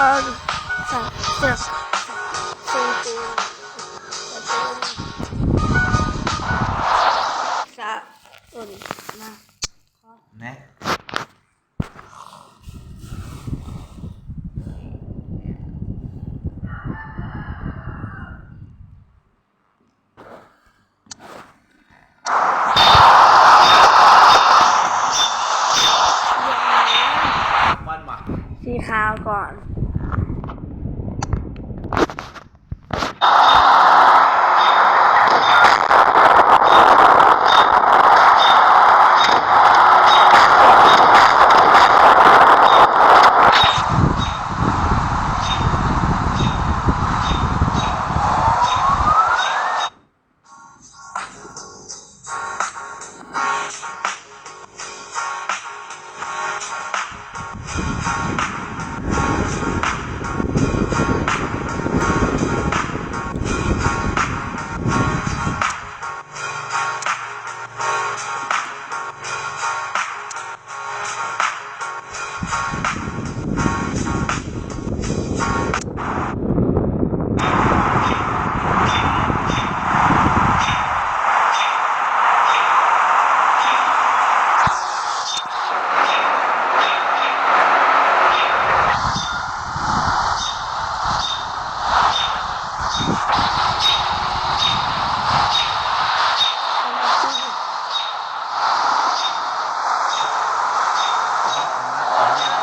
on the just thinking again. สะสนนะนะวันหมัก สีขาวก่อน 아.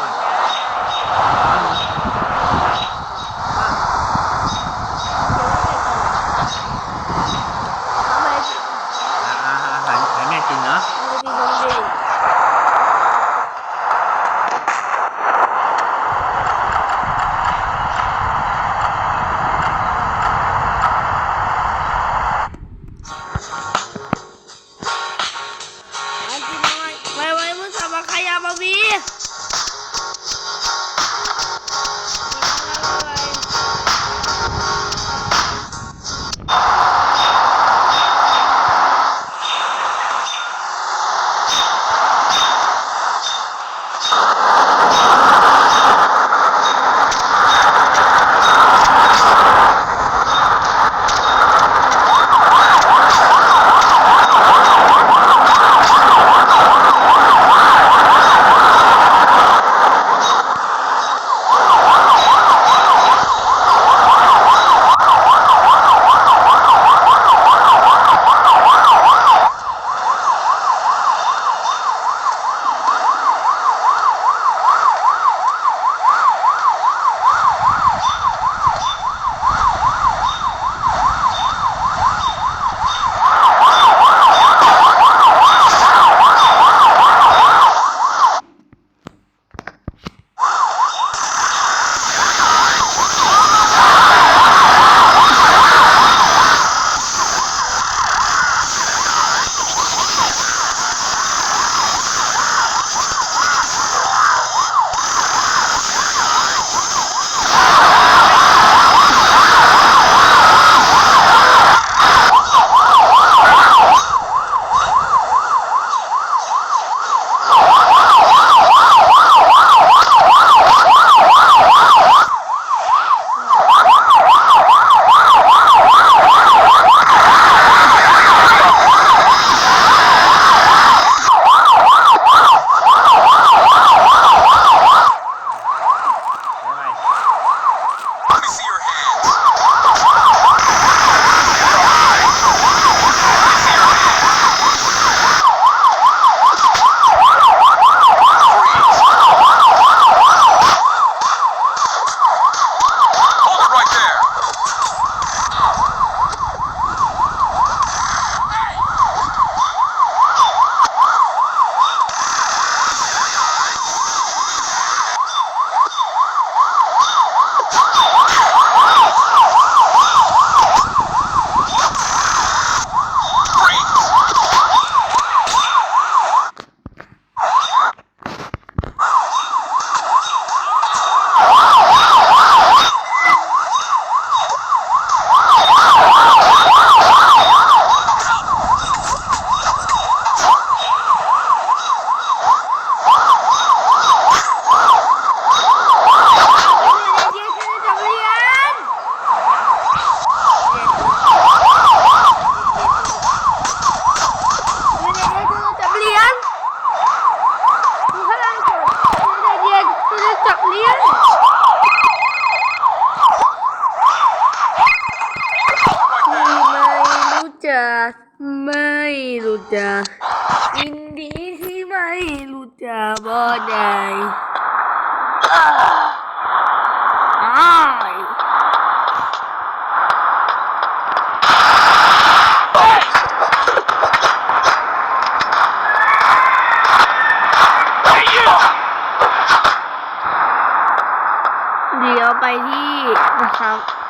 ไม่รู้จักยินดีที่ไม่รู้จักบ่ได้อ้ายเดี๋ยวไปที่นะครับ